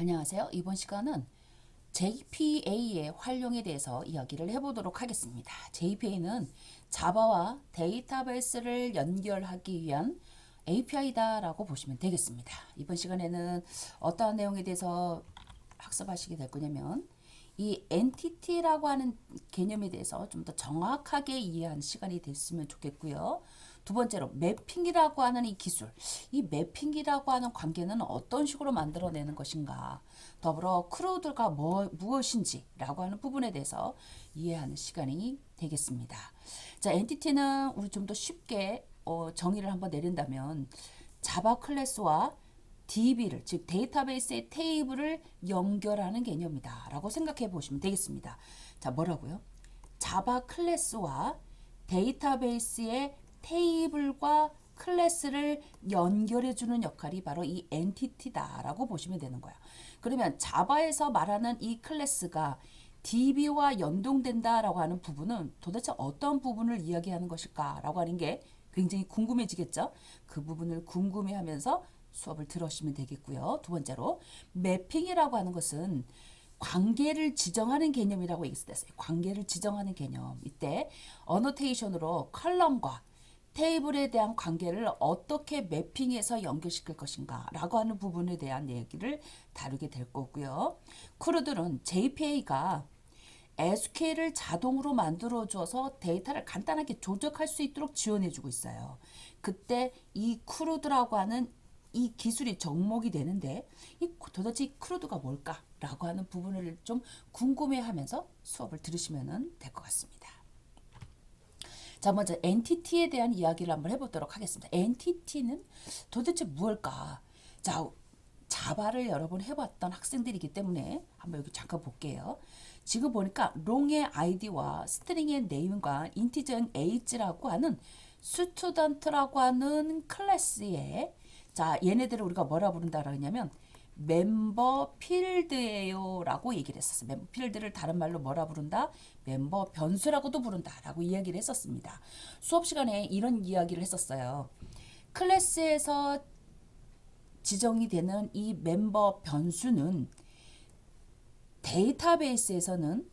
안녕하세요. 이번 시간은 JPA의 활용에 대해서 이야기를 해보도록 하겠습니다. JPA는 자바와 데이터베이스를 연결하기 위한 API다라고 보시면 되겠습니다. 이번 시간에는 어떠한 내용에 대해서 학습하시게 될 거냐면 이 entity라고 하는 개념에 대해서 좀 더 정확하게 이해하는 시간이 됐으면 좋겠고요. 두 번째로 매핑이라고 하는 이 기술, 이 매핑이라고 하는 관계는 어떤 식으로 만들어내는 것인가, 더불어 크루드가 뭐, 무엇인지라고 하는 부분에 대해서 이해하는 시간이 되겠습니다. 자, 엔티티는 우리 좀 더 쉽게 어, 정의를 한번 내린다면 자바 클래스와 DB를 즉 데이터베이스의 테이블을 연결하는 개념이다 라고 생각해 보시면 되겠습니다. 자, 뭐라고요? 자바 클래스와 데이터베이스의 테이블과 클래스를 연결해 주는 역할이 바로 이 엔티티다라고 보시면 되는 거야. 그러면 자바에서 말하는 이 클래스가 DB와 연동된다라고 하는 부분은 도대체 어떤 부분을 이야기하는 것일까라고 하는 게 굉장히 궁금해지겠죠? 그 부분을 궁금해하면서 수업을 들으시면 되겠고요. 두 번째로 매핑이라고 하는 것은 관계를 지정하는 개념이라고 얘기했어요. 관계를 지정하는 개념. 이때 어노테이션으로 컬럼과 테이블에 대한 관계를 어떻게 매핑해서 연결시킬 것인가 라고 하는 부분에 대한 얘기를 다루게 될 거고요. 크루들은 JPA가 SQL을 자동으로 만들어줘서 데이터를 간단하게 조작할 수 있도록 지원해주고 있어요. 그때 이 크루드라고 하는 이 기술이 접목이 되는데 이 도대체 이 크루드가 뭘까라고 하는 부분을 좀 궁금해하면서 수업을 들으시면 될 것 같습니다. 자, 먼저 엔티티에 대한 이야기를 한번 해보도록 하겠습니다. 엔티티는 도대체 무엇일까? 자, 자바를 여러 번 해봤던 학생들이기 때문에 한번 여기 잠깐 볼게요. 지금 보니까 롱의 아이디와 스트링의 네임과 인티저인 age라고 하는 스튜던트라고 하는 클래스에 자 얘네들을 우리가 뭐라 부른다 그러냐면 멤버 필드예요 라고 얘기를 했었어요. 멤버 필드를 다른 말로 뭐라 부른다? 멤버 변수라고도 부른다 라고 이야기를 했었습니다. 수업 시간에 이런 이야기를 했었어요. 클래스에서 지정이 되는 이 멤버 변수는 데이터베이스에서는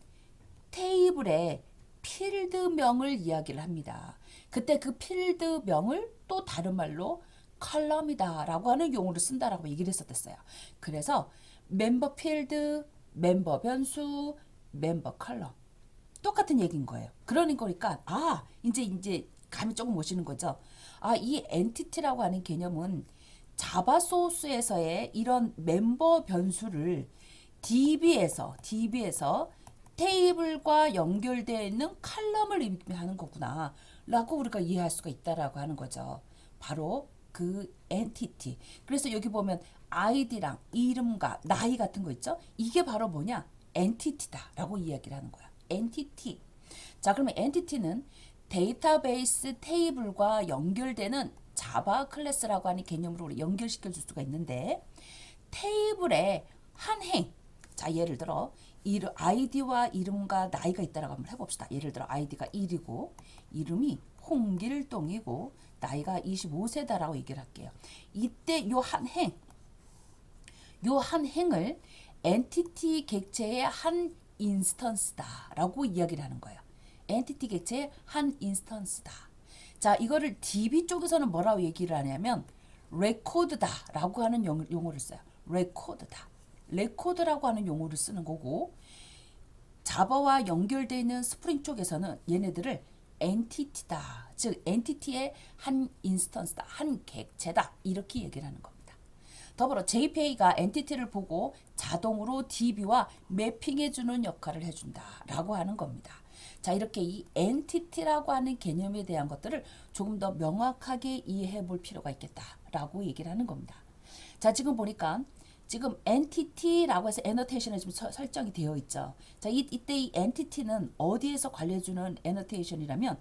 테이블의 필드명을 이야기를 합니다. 그때 그 필드명을 또 다른 말로 컬럼이다라고 하는 용어를 쓴다라고 얘기를 했었댔어요. 그래서 멤버 필드, 멤버 변수, 멤버 컬럼 똑같은 얘기인 거예요. 그러는 거니까 아 이제 이제 감이 조금 오시는 거죠. 아 이 엔티티라고 하는 개념은 자바 소스에서의 이런 멤버 변수를 DB에서 DB에서 테이블과 연결되어 있는 칼럼을 의미하는 거구나 라고 우리가 이해할 수가 있다라고 하는 거죠. 바로 그 엔티티. 그래서 여기 보면 아이디랑 이름과 나이 같은 거 있죠? 이게 바로 뭐냐? 엔티티다라고 이야기를 하는 거야. 엔티티. 자, 그러면 엔티티는 데이터베이스 테이블과 연결되는 자바 클래스라고 하는 개념으로 우리 연결시켜 줄 수가 있는데 테이블에 한 행, 자 예를 들어 이름, 아이디와 이름과 나이가 있다라고 한번 해봅시다. 예를 들어 아이디가 1이고 이름이 홍길동이고 나이가 25세다라고 얘기를 할게요. 이때 요 한 행, 요 한 행을 엔티티 객체의 한 인스턴스다라고 이야기를 하는 거예요. 엔티티 객체의 한 인스턴스다. 자, 이거를 DB 쪽에서는 뭐라고 얘기를 하냐면 레코드다라고 하는 용, 용어를 써요. 레코드다. 레코드라고 하는 용어를 쓰는 거고 자바와 연결되어 있는 스프링 쪽에서는 얘네들을 엔티티다. 즉 엔티티의 한 인스턴스다. 한 객체다. 이렇게 얘기를 하는 겁니다. 더불어 JPA가 엔티티를 보고 자동으로 DB와 매핑해 주는 역할을 해준다라고 하는 겁니다. 자 이렇게 이 엔티티라고 하는 개념에 대한 것들을 조금 더 명확하게 이해해 볼 필요가 있겠다라고 얘기를 하는 겁니다. 자 지금 보니까 지금 entity라고 해서 annotation이 서- 설정이 되어 있죠. 자, 이, 이때 이 entity는 어디에서 관리해주는 annotation이라면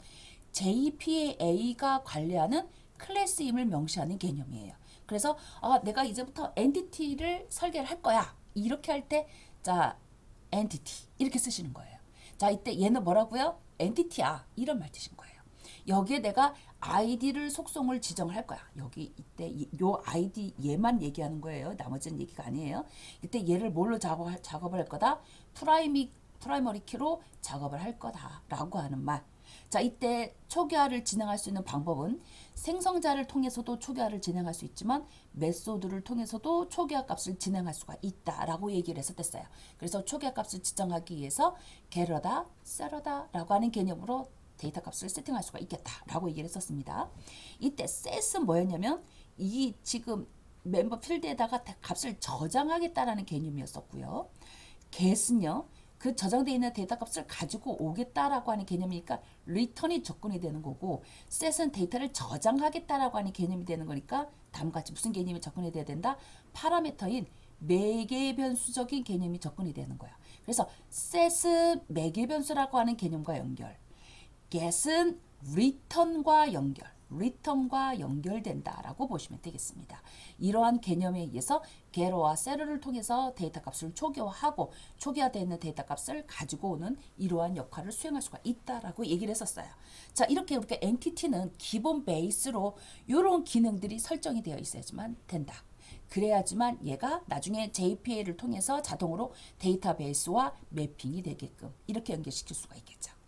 JPA가 관리하는 클래스임을 명시하는 개념이에요. 그래서 아, 내가 이제부터 entity를 설계를 할 거야. 이렇게 할 때, 자, entity 이렇게 쓰시는 거예요. 자, 이때 얘는 뭐라고요? entity야. 이런 말 뜻인 거예요. 여기에 내가 아이디를 속성을 지정할 거야. 여기 이때 이- 요 아이디 얘만 얘기하는 거예요. 나머지는 얘기가 아니에요. 이때 얘를 뭘로 작업, 작업을 할 거다? 프라이미, 프라이머리 키로 작업을 할 거다라고 하는 말. 자, 이때 초기화를 진행할 수 있는 방법은 생성자를 통해서도 초기화를 진행할 수 있지만 메소드를 통해서도 초기화 값을 진행할 수가 있다라고 얘기를 했었어요. 그래서 초기화 값을 지정하기 위해서 게러다, 세러다라고 하는 개념으로 데이터 값을 세팅할 수가 있겠다라고 얘기를 했었습니다. 이때 셋은 뭐였냐면 이 지금 멤버 필드에다가 다 값을 저장하겠다라는 개념이었었고요. get은요. 그 저장되어 있는 데이터 값을 가지고 오겠다라고 하는 개념이니까 return이 접근이 되는 거고 set은 데이터를 저장하겠다라고 하는 개념이 되는 거니까 다음과 같이 무슨 개념이 접근이 돼야 된다? 파라미터인 매개 변수적인 개념이 접근이 되는 거야. 그래서 set은 매개 변수라고 하는 개념과 연결. Get은 return과 연결, return과 연결된다라고 보시면 되겠습니다. 이러한 개념에 의해서 get와 set를 통해서 데이터 값을 초기화하고 초기화되어 있는 데이터 값을 가지고 오는 이러한 역할을 수행할 수가 있다라고 얘기를 했었어요. 자, 이렇게 우리가 entity는 기본 베이스로 이런 기능들이 설정이 되어 있어야지만 된다. 그래야지만 얘가 나중에 JPA를 통해서 자동으로 데이터베이스와 매핑이 되게끔 이렇게 연결시킬 수가 있겠죠.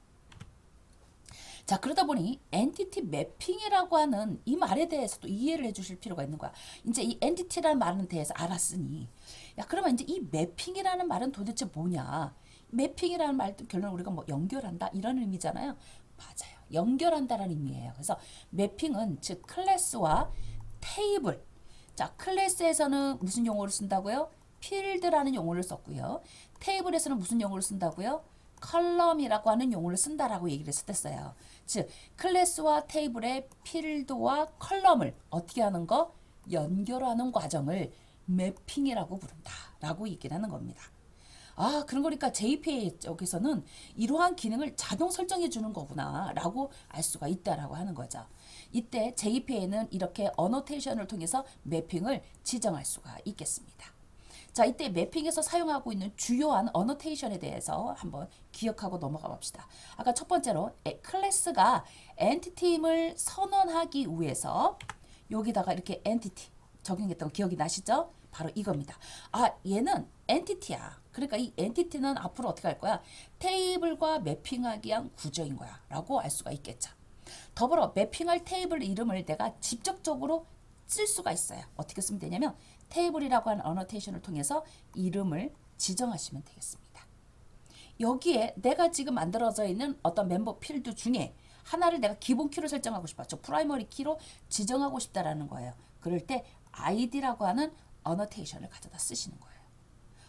자 그러다 보니 엔티티 매핑이라고 하는 이 말에 대해서도 이해를 해주실 필요가 있는 거야. 이제 이 엔티티라는 말에 대해서 알았으니 야 그러면 이제 이 매핑이라는 말은 도대체 뭐냐? 매핑이라는 말도 결론 우리가 뭐 연결한다 이런 의미잖아요. 맞아요. 연결한다라는 의미예요. 그래서 매핑은 즉 클래스와 테이블. 자 클래스에서는 무슨 용어를 쓴다고요? 필드라는 용어를 썼고요. 테이블에서는 무슨 용어를 쓴다고요? 컬럼이라고 하는 용어를 쓴다라고 얘기를 했었어요. 즉 클래스와 테이블의 필드와 컬럼을 어떻게 하는 거 연결하는 과정을 매핑이라고 부른다 라고 얘기를 하는 겁니다. 아, 그런 거니까 JPA 쪽에서는 이러한 기능을 자동 설정해 주는 거구나 라고 알 수가 있다라고 하는 거죠. 이때 JPA는 이렇게 어노테이션을 통해서 매핑을 지정할 수가 있겠습니다. 자, 이때 매핑에서 사용하고 있는 주요한 어노테이션에 대해서 한번 기억하고 넘어가 봅시다. 아까 첫 번째로 에, 클래스가 엔티티임을 선언하기 위해서 여기다가 이렇게 엔티티 적용했던 거 기억이 나시죠? 바로 이겁니다. 아, 얘는 엔티티야. 그러니까 이 엔티티는 앞으로 어떻게 할 거야? 테이블과 매핑하기 위한 구조인 거야. 라고 알 수가 있겠죠. 더불어 매핑할 테이블 이름을 내가 직접적으로 쓸 수가 있어요. 어떻게 쓰면 되냐면 테이블이라고 하는 어노테이션을 통해서 이름을 지정하시면 되겠습니다. 여기에 내가 지금 만들어져 있는 어떤 멤버 필드 중에 하나를 내가 기본 키로 설정하고 싶어. 저 프라이머리 키로 지정하고 싶다라는 거예요. 그럴 때 id라고 하는 어노테이션을 가져다 쓰시는 거예요.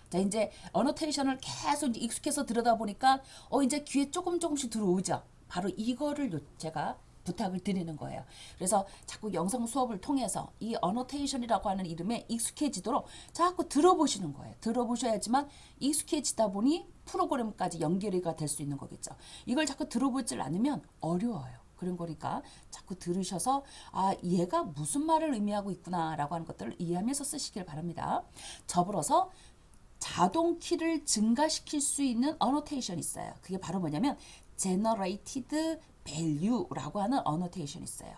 자, 이제 어노테이션을 계속 익숙해서 들여다 보니까 어 이제 귀에 조금 조금씩 들어오죠. 바로 이거를 요- 제가 부탁을 드리는 거예요. 그래서 자꾸 영상 수업을 통해서 이 어노테이션이라고 하는 이름에 익숙해지도록 자꾸 들어보시는 거예요. 들어보셔야지만 익숙해지다 보니 프로그램까지 연결이가 될 수 있는 거겠죠. 이걸 자꾸 들어보질 않으면 어려워요. 그런 거니까 자꾸 들으셔서 아 얘가 무슨 말을 의미하고 있구나라고 하는 것들을 이해하면서 쓰시길 바랍니다. 접으러서 자동 키를 증가시킬 수 있는 어노테이션이 있어요. 그게 바로 뭐냐면 generated value라고 하는 어노테이션이 있어요.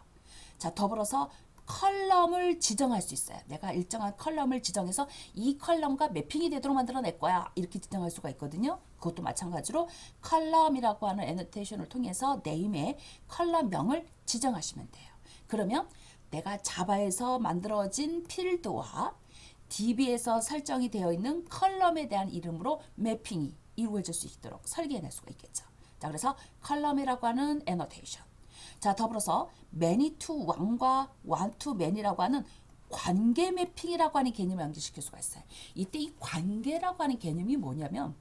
자, 더불어서 컬럼을 지정할 수 있어요. 내가 일정한 컬럼을 지정해서 이 컬럼과 매핑이 되도록 만들어낼 거야. 이렇게 지정할 수가 있거든요. 그것도 마찬가지로 컬럼이라고 하는 애노테이션을 통해서 네임의 컬럼명을 지정하시면 돼요. 그러면 내가 자바에서 만들어진 필드와 DB에서 설정이 되어 있는 컬럼에 대한 이름으로 매핑이 이루어질 수 있도록 설계해낼 수가 있겠죠. 자, 그래서 컬럼이라고 하는 애노테이션. 자, 더불어서 one과 one to many라고 하는 관계 매핑이라고 하는 개념을 연결시킬 수가 있어요. 이때 이 관계라고 하는 개념이 뭐냐면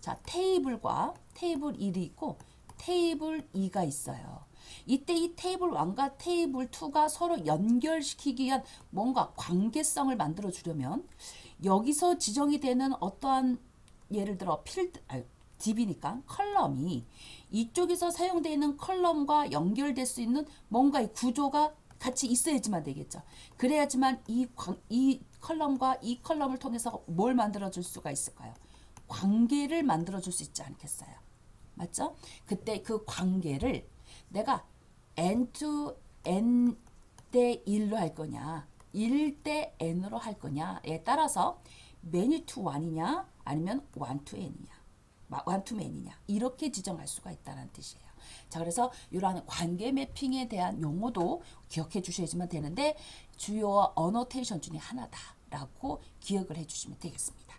자, 테이블과 테이블 1이 있고 테이블 2가 있어요. 이때 이 테이블 1과 테이블 2가 서로 연결시키기 위한 뭔가 관계성을 만들어 주려면 여기서 지정이 되는 어떠한 예를 들어 필드 아, DB니까 컬럼이 이쪽에서 사용되어 있는 컬럼과 연결될 수 있는 뭔가의 구조가 같이 있어야지만 되겠죠. 그래야지만 이, 관, 이 컬럼과 이 컬럼을 통해서 뭘 만들어 줄 수가 있을까요? 관계를 만들어 줄 수 있지 않겠어요? 맞죠? 그때 그 관계를 내가 n to n 대 1로 할 거냐 1 대 n으로 할 거냐에 따라서 many to 1이냐 아니면 1 to n이냐 1 to many냐 이렇게 지정할 수가 있다는 뜻이에요. 자 그래서 이러한 관계 매핑에 대한 용어도 기억해 주셔야지만 되는데 주요 어노테이션 중에 하나다라고 기억을 해 주시면 되겠습니다.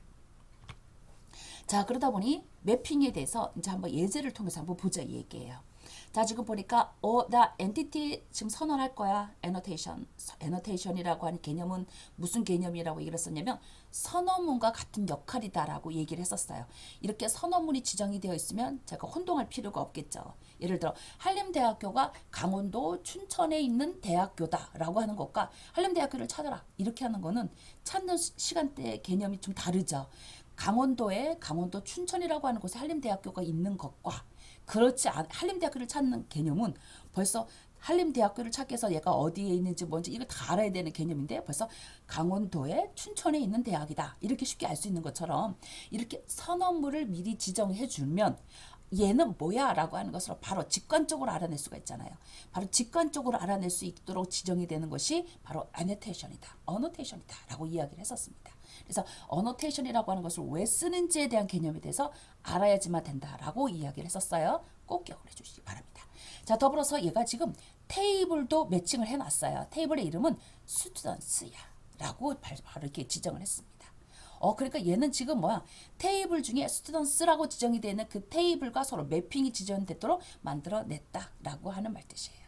자 그러다 보니 매핑에 대해서 이제 한번 예제를 통해서 한번 보자 이 얘기예요. 자 지금 보니까 어나 엔티티 지금 선언할 거야 애너테이션 애너테이션이라고 하는 개념은 무슨 개념이라고 얘기를 했었냐면 선언문과 같은 역할이다라고 얘기를 했었어요. 이렇게 선언문이 지정이 되어 있으면 제가 혼동할 필요가 없겠죠. 예를 들어 한림대학교가 강원도 춘천에 있는 대학교다라고 하는 것과 한림대학교를 찾아라 이렇게 하는 거는 찾는 시- 시간대 개념이 좀 다르죠. 강원도에 강원도 춘천이라고 하는 곳에 한림대학교가 있는 것과 그렇지 않 한림대학교를 찾는 개념은 벌써 한림대학교를 찾기 위해서 얘가 어디에 있는지 뭔지 이걸 다 알아야 되는 개념인데 벌써 강원도에 춘천에 있는 대학이다 이렇게 쉽게 알 수 있는 것처럼 이렇게 선언물을 미리 지정해 주면 얘는 뭐야 라고 하는 것을 바로 직관적으로 알아낼 수가 있잖아요. 바로 직관적으로 알아낼 수 있도록 지정이 되는 것이 바로 annotation이다, annotation이다 라고 이야기를 했었습니다. 그래서 annotation이라고 하는 것을 왜 쓰는지에 대한 개념에 대해서 알아야지만 된다라고 이야기를 했었어요. 꼭 기억을 해주시기 바랍니다. 자 더불어서 얘가 지금 테이블도 매칭을 해놨어요. 테이블의 이름은 스튜던스야 라고 바로 이렇게 지정을 했습니다. 어 그러니까 얘는 지금 뭐야 테이블 중에 스튜던스라고 지정이 되어 있는 그 테이블과 서로 매핑이 지정되도록 만들어냈다라고 하는 말 뜻이에요.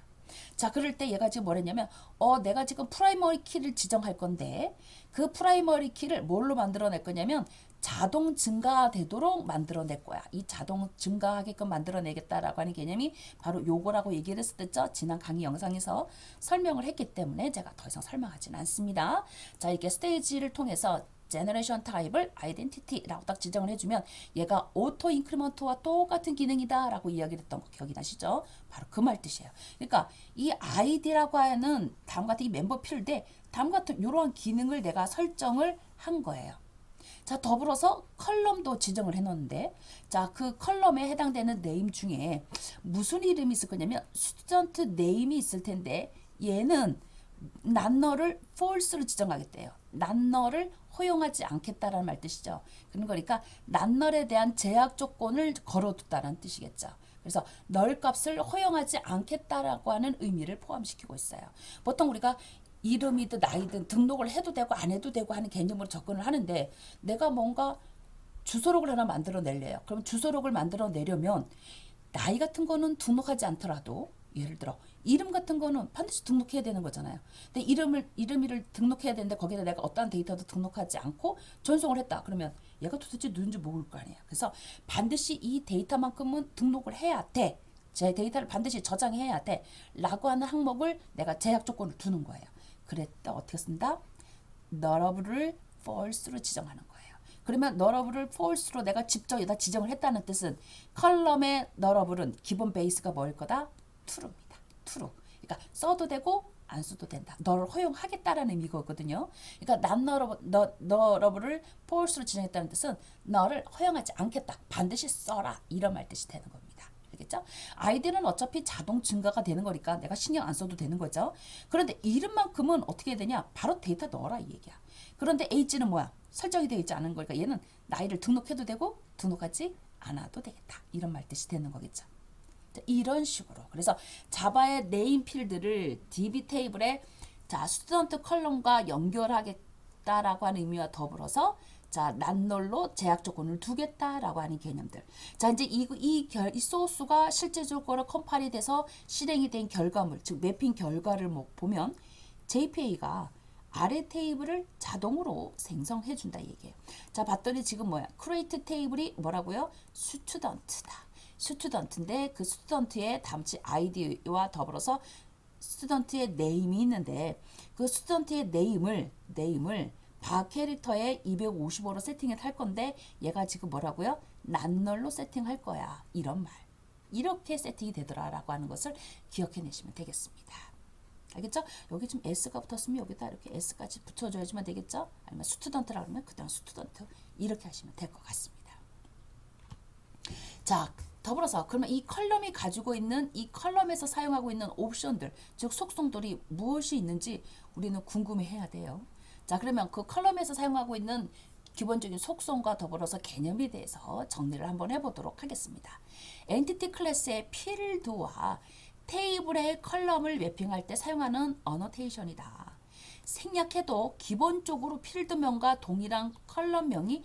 자 그럴 때 얘가 지금 뭐랬냐면 어 내가 지금 프라이머리 키를 지정할 건데 그 프라이머리 키를 뭘로 만들어낼 거냐면 자동 증가되도록 만들어낼 거야. 이 자동 증가하게끔 만들어내겠다라고 하는 개념이 바로 요거라고 얘기를 했을 때죠. 지난 강의 영상에서 설명을 했기 때문에 제가 더 이상 설명하지는 않습니다. 자 이게 스테이지를 통해서 제너레이션 타입을 아이덴티티라고 딱 지정을 해주면 얘가 오토 인크리먼트와 똑같은 기능이다 라고 이야기를 했던 거 기억이 나시죠? 바로 그 말 뜻이에요. 그러니까 이 아이디라고 하는 다음 같은 이 멤버 필드에 다음 같은 이러한 기능을 내가 설정을 한 거예요. 자 더불어서 컬럼도 지정을 해놓는데 자 그 컬럼에 해당되는 네임 중에 무슨 이름이 있을 거냐면 스튜던트 네임이 있을 텐데 얘는 난 너를 false로 지정하겠대요. 난 너를 허용하지 않겠다라는 말 뜻이죠. 그런 거니까 난 널에 대한 제약 조건을 걸어뒀다는 뜻이겠죠. 그래서 널 값을 허용하지 않겠다라고 하는 의미를 포함시키고 있어요. 보통 우리가 이름이든 나이든 등록을 해도 되고 안 해도 되고 하는 개념으로 접근을 하는데 내가 뭔가 주소록을 하나 만들어 내래요. 그럼 주소록을 만들어 내려면 나이 같은 거는 등록하지 않더라도 예를 들어 이름 같은 거는 반드시 등록해야 되는 거잖아요. 근데 이름을 이름을 등록해야 되는데 거기다 내가 어떠한 데이터도 등록하지 않고 전송을 했다. 그러면 얘가 도대체 누군지 모를 거 아니에요. 그래서 반드시 이 데이터만큼은 등록을 해야 돼. 제 데이터를 반드시 저장해야 돼. 라고 하는 항목을 내가 제약 조건을 두는 거예요. 그랬다 어떻게 쓴다? 너러브를 false로 지정하는 거예요. 그러면 너러브를 false로 내가 직접 여기다 지정을 했다는 뜻은 컬럼의 너러블은 기본 베이스가 뭐일 거다? true입니다. True. 그러니까 써도 되고 안 써도 된다. 너를 허용하겠다라는 의미거든요. 그러니까 난 너러브 너 너러브를 false로 지정했다는 뜻은 너를 허용하지 않겠다. 반드시 써라. 이런 말 뜻이 되는 겁니다. 알겠죠? 아이디는 어차피 자동 증가가 되는 거니까 내가 신경 안 써도 되는 거죠. 그런데 이름만큼은 어떻게 되냐? 바로 데이터 넣어라 이 얘기야. 그런데 H는 뭐야? 설정이 되어 있지 않은 거니까 얘는 나이를 등록해도 되고 등록하지 않아도 되겠다. 이런 말 뜻이 되는 거겠죠. 자, 이런 식으로. 그래서 자바의 네임 필드를 DB 테이블에 자, 스튜던트 컬럼과 연결하겠다라고 하는 의미와 더불어서 자, 난널로 제약 조건을 두겠다라고 하는 개념들. 자, 이제 이, 이, 결, 이 소스가 실제적으로 컴파일이 돼서 실행이 된 결과물, 즉 매핑 결과를 뭐 보면 JPA가 아래 테이블을 자동으로 생성해 준다 얘기예요. 자, 봤더니 지금 뭐야? 크레이트 테이블이 뭐라고요? 스튜던트다. 스튜던트인데 그 스튜던트의 담치 아이디와 더불어서 스튜던트의 네임이 있는데 그 스튜던트의 네임을 네임을 바 캐릭터에 255로 세팅을 할 건데 얘가 지금 뭐라고요? 난널로 세팅할 거야. 이런 말. 이렇게 세팅이 되더라라고 하는 것을 기억해 내시면 되겠습니다. 알겠죠? 여기 좀 S가 붙었으면 여기다 이렇게 S까지 붙여줘야지만 되겠죠? 아니면 스튜던트라 그러면 그다음 스튜던트 이렇게 하시면 될 것 같습니다. 자, 더불어서 그러면 이 컬럼이 가지고 있는 이 컬럼에서 사용하고 있는 옵션들 즉 속성들이 무엇이 있는지 우리는 궁금해해야 돼요. 자 그러면 그 컬럼에서 사용하고 있는 기본적인 속성과 더불어서 개념에 대해서 정리를 한번 해보도록 하겠습니다. 엔티티 클래스의 필드와 테이블의 컬럼을 매핑할 때 사용하는 어노테이션이다. 생략해도 기본적으로 필드명과 동일한 컬럼명이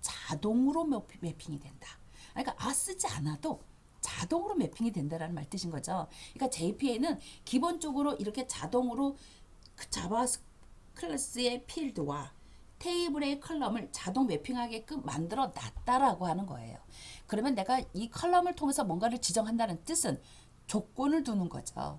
자동으로 매핑이 된다. 그러니까 아 쓰지 않아도 자동으로 매핑이 된다라는 말 뜻인 거죠. 그러니까 JPA는 기본적으로 이렇게 자동으로 그 자바 클래스의 필드와 테이블의 컬럼을 자동 매핑하게끔 만들어 놨다라고 하는 거예요. 그러면 내가 이 컬럼을 통해서 뭔가를 지정한다는 뜻은 조건을 두는 거죠.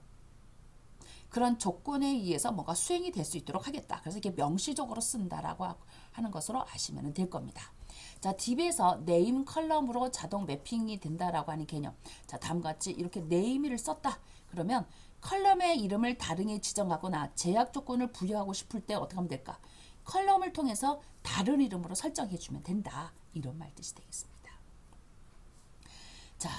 그런 조건에 의해서 뭐가 수행이 될 수 있도록 하겠다. 그래서 이게 명시적으로 쓴다라고 하- 하는 것으로 아시면 될 겁니다. 자, 딥에서 네임 컬럼으로 자동 매핑이 된다라고 하는 개념. 자, 다음과 같이 이렇게 네임을 썼다. 그러면 컬럼의 이름을 다르게 지정하거나 제약 조건을 부여하고 싶을 때 어떻게 하면 될까? 컬럼을 통해서 다른 이름으로 설정해 주면 된다. 이런 말 뜻이 되겠습니다. 자,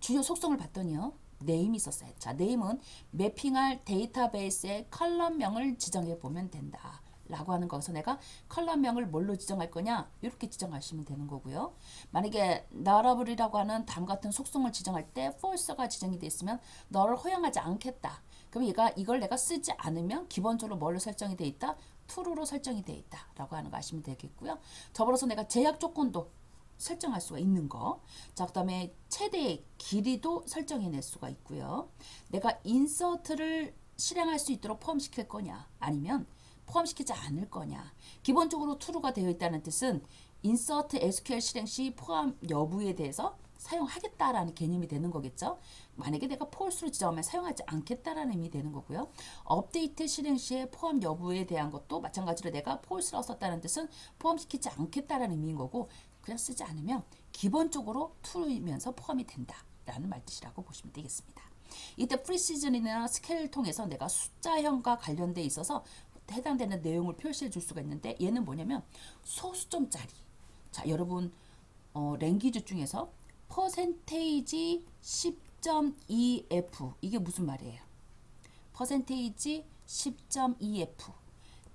주요 속성을 봤더니요. 네임이 있었어요. 자, 네임은 매핑할 데이터베이스의 컬럼명을 지정해 보면 된다. 라고 하는 거기서 내가 컬럼명을 뭘로 지정할 거냐 이렇게 지정하시면 되는 거고요. 만약에 너러블이라고 하는 다음 같은 속성을 지정할 때 false가 지정이 돼 있으면 너를 허용하지 않겠다. 그럼 얘가 이걸 내가 쓰지 않으면 기본적으로 뭘로 설정이 돼 있다? true로 설정이 돼 있다 라고 하는 거 아시면 되겠고요. 더불어서 내가 제약 조건도 설정할 수가 있는 거. 자, 그 다음에 최대의 길이도 설정해낼 수가 있고요. 내가 인서트를 실행할 수 있도록 포함시킬 거냐, 아니면 포함시키지 않을 거냐. 기본적으로 true가 되어 있다는 뜻은 insert SQL 실행 시 포함 여부에 대해서 사용하겠다라는 개념이 되는 거겠죠. 만약에 내가 false로 지정하면 사용하지 않겠다라는 의미 되는 거고요. 업데이트 실행 시에 포함 여부에 대한 것도 마찬가지로 내가 false라고 썼다는 뜻은 포함시키지 않겠다라는 의미인 거고 그냥 쓰지 않으면 기본적으로 true이면서 포함이 된다라는 말뜻이라고 보시면 되겠습니다. 이때 프리시즌이나 스케일을 통해서 내가 숫자형과 관련돼 있어서 해당되는 내용을 표시해 줄 수가 있는데 얘는 뭐냐면 소수점짜리. 자, 여러분 어, 랭귀지 중에서 퍼센테이지 10.2f 이게 무슨 말이에요? 퍼센테이지 10.2f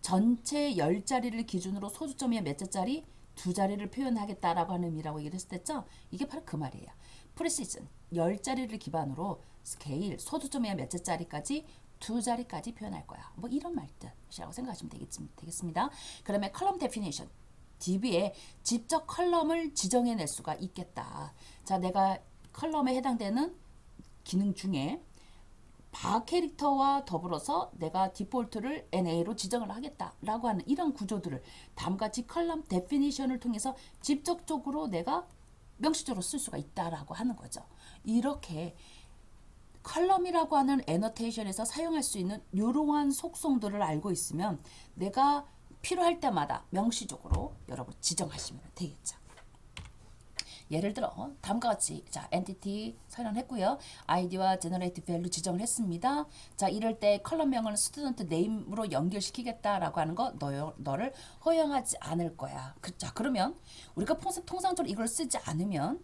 전체 10자리를 기준으로 소수점이 몇 자짜리? 두 자리를 표현하겠다라고 하는 의미라고 얘기를 했었죠? 이게 바로 그 말이에요. 프리시즌 10자리를 기반으로 스케일 소수점이 몇 자짜리까지 두 자리까지 표현할 거야. 뭐 이런 말뜻이라고 생각하시면 되겠, 되겠습니다. 그러면 컬럼 데피니션 DB에 직접 컬럼을 지정해낼 수가 있겠다. 자, 내가 컬럼에 해당되는 기능 중에 바 캐릭터와 더불어서 내가 디폴트를 NA로 지정을 하겠다라고 하는 이런 구조들을 다음같이 컬럼 데피니션을 통해서 직접적으로 내가 명시적으로 쓸 수가 있다라고 하는 거죠. 이렇게 컬럼이라고 하는 애너테이션에서 사용할 수 있는 이러한 속성들을 알고 있으면 내가 필요할 때마다 명시적으로 여러분 지정하시면 되겠죠. 예를 들어 다음과 같이 자 엔티티 설정했고요. 아이디와 제너레이트 밸류 지정을 했습니다. 자 이럴 때 컬럼명을 스튜던트 네임으로 연결시키겠다라고 하는 거 너, 너를 허용하지 않을 거야. 그, 자 그러면 우리가 통상, 통상적으로 이걸 쓰지 않으면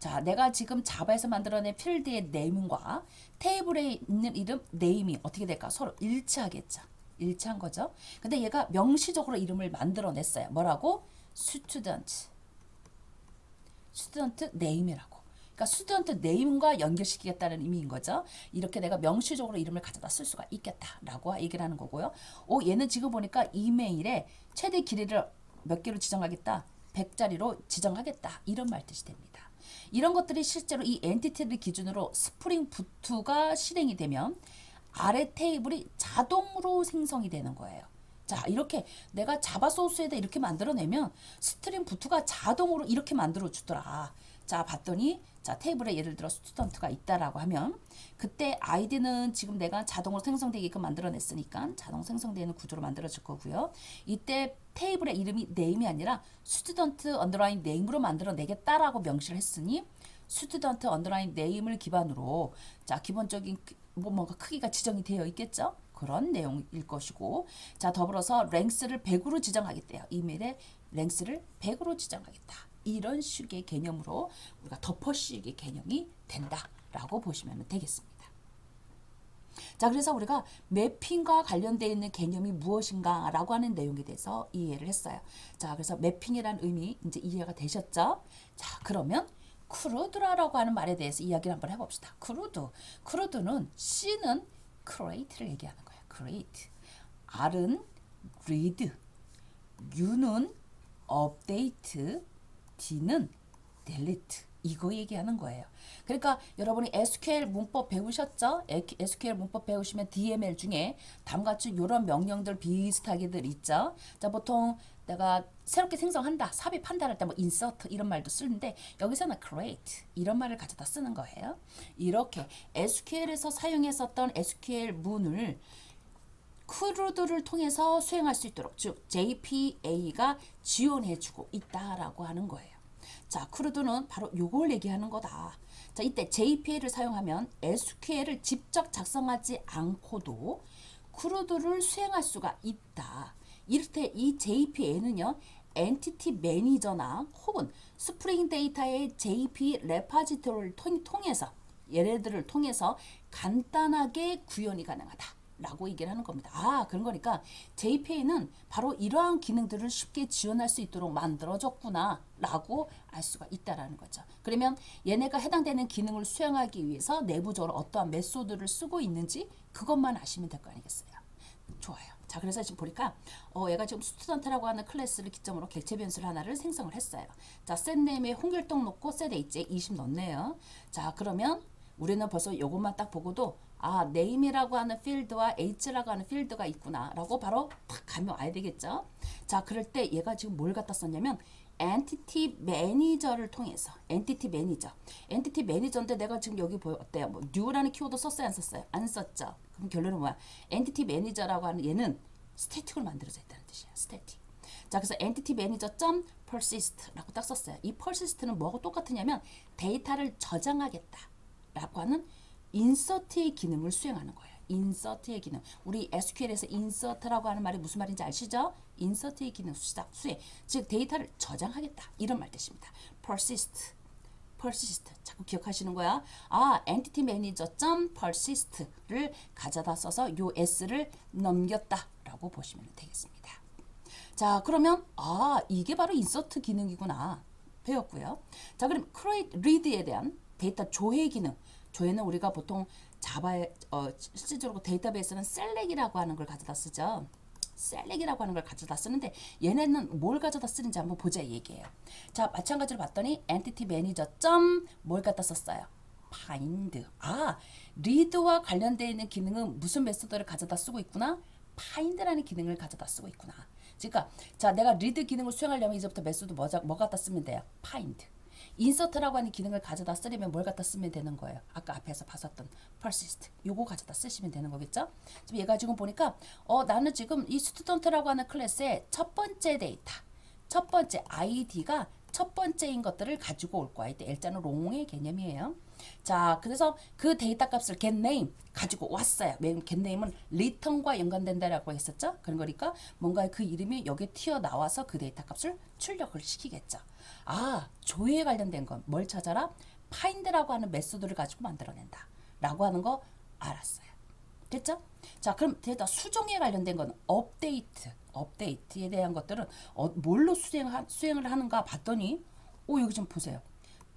자, 내가 지금 자바에서 만들어낸 필드의 네임과 테이블에 있는 이름 네임이 어떻게 될까? 서로 일치하겠죠. 일치한 거죠. 근데 얘가 명시적으로 이름을 만들어냈어요. 뭐라고? 스튜던트. 스튜던트 네임이라고. 그러니까 스튜던트 네임과 연결시키겠다는 의미인 거죠. 이렇게 내가 명시적으로 이름을 가져다 쓸 수가 있겠다라고 얘기를 하는 거고요. 오, 얘는 지금 보니까 이메일에 최대 길이를 몇 개로 지정하겠다. 100자리로 지정하겠다. 이런 말 뜻이 됩니다. 이런 것들이 실제로 이 엔티티를 기준으로 스프링 부트가 실행이 되면 아래 테이블이 자동으로 생성이 되는 거예요. 자, 이렇게 내가 자바 소스에다 이렇게 만들어내면 스트링 부트가 자동으로 이렇게 만들어 주더라. 자, 봤더니 자, 테이블에 예를 들어 스튜던트가 있다라고 하면 그때 아이디는 지금 내가 자동으로 생성되게끔 만들어냈으니까 자동 생성되는 구조로 만들어질 거고요. 이때 테이블의 이름이 네임이 아니라 스튜던트 언더라인 네임으로 만들어내겠다라고 명시를 했으니 스튜던트 언더라인 네임을 기반으로 자 기본적인 그- 뭐 뭔가 크기가 지정이 되어 있겠죠. 그런 내용일 것이고 자 더불어서 랭스를 100으로 지정하겠대요. 이메일에 랭스를 100으로 지정하겠다. 이런 식의 개념으로 우리가 덮어씌우기 개념이 된다라고 보시면 되겠습니다. 자, 그래서 우리가 매핑과 관련되어 있는 개념이 무엇인가 라고 하는 내용에 대해서 이해를 했어요. 자, 그래서 매핑이라는 의미 이제 이해가 되셨죠? 자, 그러면 크루드라라고 하는 말에 대해서 이야기를 한번 해봅시다. 크루드. 크루드는 C는 create를 얘기하는 거예요. create. R은 read. U는 update. D는 delete. 이거 얘기하는 거예요. 그러니까 여러분이 SQL 문법 배우셨죠? SQL 문법 배우시면 DML 중에 다음과 같이 이런 명령들 비슷하게들 있죠? 자, 보통 내가 새롭게 생성한다, 삽입한다 할 때 뭐 insert 이런 말도 쓰는데 여기서는 create 이런 말을 가져다 쓰는 거예요. 이렇게 SQL에서 사용했었던 SQL 문을 크루드를 통해서 수행할 수 있도록 즉 JPA가 지원해주고 있다라고 하는 거예요. 자, 크루드는 바로 요걸 얘기하는 거다. 자, 이때 JPA를 사용하면 SQL을 직접 작성하지 않고도 크루드를 수행할 수가 있다. 이렇게 이 JPA는요, 엔티티 매니저나 혹은 스프링 데이터의 JP 레파지토리를 통해서 얘네들을 통해서 간단하게 구현이 가능하다. 라고 얘기를 하는 겁니다. 아, 그런 거니까 JPA는 바로 이러한 기능들을 쉽게 지원할 수 있도록 만들어졌구나 라고 알 수가 있다라는 거죠. 그러면 얘네가 해당되는 기능을 수행하기 위해서 내부적으로 어떠한 메소드를 쓰고 있는지 그것만 아시면 될 거 아니겠어요. 좋아요. 자, 그래서 지금 보니까 어, 얘가 지금 스튜던트라고 하는 클래스를 기점으로 객체 변수를 하나를 생성을 했어요. 자, 셋네임에 홍길동 놓고 셋 H에 20 넣네요. 자, 그러면 우리는 벌써 요것만 딱 보고도 아, name이라고 하는 필드와 h라고 하는 필드가 있구나라고 바로 탁 가면 와야 되겠죠. 자, 그럴 때 얘가 지금 뭘 갖다 썼냐면 엔티티 매니저를 통해서 엔티티 매니저 엔티티 매니저인데 내가 지금 여기 보여 어때요? 뭐 new라는 키워드 썼어요 안 썼어요? 안 썼죠. 그럼 결론은 뭐야? 엔티티 매니저라고 하는 얘는 스태틱으로 만들어져 있다는 뜻이야. 스태틱. 자, 그래서 entity manager persist라고 딱 썼어요. 이 persist는 뭐하고 똑같으냐면 데이터를 저장하겠다라고 하는 인서트의 기능을 수행하는 거예요. 인서트의 기능. 우리 SQL에서 인서트라고 하는 말이 무슨 말인지 아시죠? 인서트의 기능 수작 수행. 즉 데이터를 저장하겠다. 이런 말 뜻입니다. persist. persist. 자꾸 기억하시는 거야. 아, entity manager persist를 가져다 써서 요 s를 넘겼다라고 보시면 되겠습니다. 자, 그러면 아, 이게 바로 인서트 기능이구나. 배웠고요. 자, 그럼 create read에 대한 데이터 조회 기능. 조회는 우리가 보통 자바에 어, 실질적으로 데이터베이스는 셀렉이라고 하는 걸 가져다 쓰죠. 셀렉이라고 하는 걸 가져다 쓰는데 얘네는 뭘 가져다 쓰는지 한번 보자 이 얘기예요. 자 마찬가지로 봤더니 entity manager 뭘 갖다 썼어요? find. 아 read와 관련되어 있는 기능은 무슨 메소드를 가져다 쓰고 있구나? find라는 기능을 가져다 쓰고 있구나. 그러니까 자 내가 read 기능을 수행하려면 이제부터 메소드 뭐, 뭐 갖다 쓰면 돼요? 인 서트라고 하는 기능을 가져다 쓰려면 뭘 갖다 쓰면 되는 거예요. 아까 앞에서 봤었던 persist. 요거 가져다 쓰시면 되는 거겠죠? 지금 얘가 지금 보니까 어 나는 지금 이 스튜던트라고 하는 클래스의 첫 번째 데이터, 첫 번째 아이디가 첫 번째인 것들을 가지고 올 거야. 이때 L자는 롱의 개념이에요. 자, 그래서 그 데이터 값을 getName 가지고 왔어요. getName은 return과 연관된다라고 했었죠. 그런 거니까 뭔가 그 이름이 여기에 튀어나와서 그 데이터 값을 출력을 시키겠죠. 아, 조회에 관련된 건 뭘 찾아라? find라고 하는 메소드를 가지고 만들어낸다. 라고 하는 거 알았어요. 됐죠? 자, 그럼 데이터 수정에 관련된 건 업데이트, 업데이트에 대한 것들은 어, 뭘로 수행하, 수행을 하는가 봤더니, 오, 여기 좀 보세요.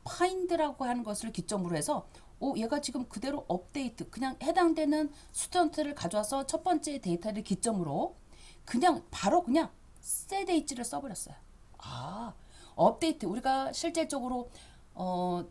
Find라고 하는 것을 기점으로 해서, 오, 얘가 지금 그대로 업데이트, 그냥 해당되는 스튜던트를 가져와서 첫 번째 데이터를 기점으로 그냥 바로 그냥 setH를 써버렸어요. 아, 업데이트. 우리가 실질적으로, 어,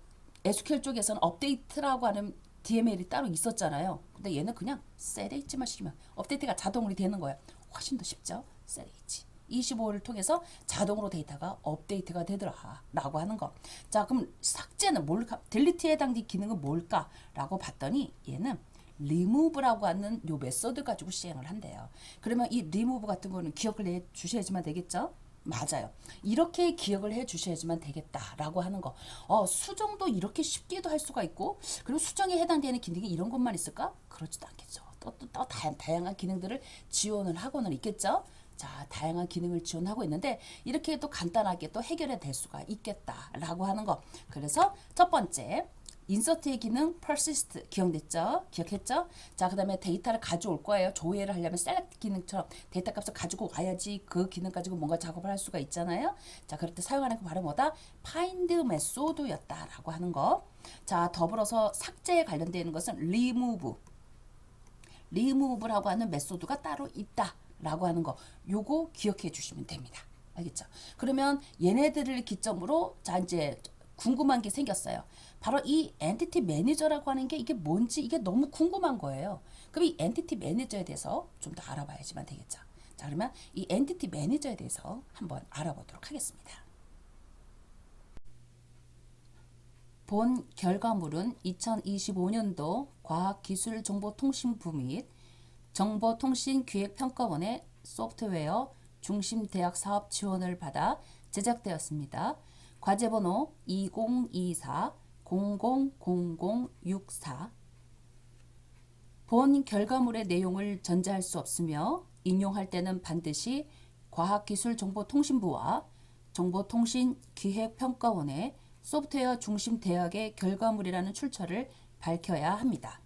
SQL 쪽에서는 업데이트라고 하는 DML이 따로 있었잖아요. 근데 얘는 그냥 setH만 시키면 업데이트가 자동으로 되는 거예요. 훨씬 더 쉽죠? setH. 25를 통해서 자동으로 데이터가 업데이트가 되더라 라고 하는 거. 자, 그럼 삭제는 뭘까? 딜리트에 해당된 기능은 뭘까? 라고 봤더니 얘는 remove라고 하는 요 메소드 가지고 시행을 한대요. 그러면 이 remove 같은 거는 기억을 해 주셔야지만 되겠죠? 맞아요. 이렇게 기억을 해 주셔야지만 되겠다라고 하는 거. 어, 수정도 이렇게 쉽게도 할 수가 있고, 그리고 수정에 해당되는 기능이 이런 것만 있을까? 그렇지도 않겠죠. 또, 또, 또 다, 다양한 기능들을 지원을 하고는 있겠죠. 자, 다양한 기능을 지원하고 있는데 이렇게 또 간단하게 또 해결이 될 수가 있겠다라고 하는 거. 그래서 첫 번째 인서트의 기능 persist 기억됐죠? 기억했죠? 자, 그 다음에 데이터를 가져올 거예요. 조회를 하려면 select 기능처럼 데이터 값을 가지고 와야지 그 기능 가지고 뭔가 작업을 할 수가 있잖아요. 자, 그럴 때 사용하는 그 바로 뭐다? find 메소드였다라고 하는 거. 자, 더불어서 삭제에 관련되는 것은 remove 리무브라고 하는 메소드가 따로 있다 라고 하는 거 요거 기억해 주시면 됩니다. 알겠죠? 그러면 얘네들을 기점으로 자 이제 궁금한 게 생겼어요. 바로 이 엔티티 매니저라고 하는 게 이게 뭔지 이게 너무 궁금한 거예요. 그럼 이 엔티티 매니저에 대해서 좀 더 알아봐야지만 되겠죠. 자 그러면 이 엔티티 매니저에 대해서 한번 알아보도록 하겠습니다. 본 결과물은 2025년도 과학기술정보통신부 및 정보통신기획평가원의 소프트웨어 중심 대학 사업 지원을 받아 제작되었습니다. 과제번호 2024 000064 본 결과물의 내용을 전제할 수 없으며 인용할 때는 반드시 과학기술정보통신부와 정보통신기획평가원의 소프트웨어 중심 대학의 결과물이라는 출처를 밝혀야 합니다.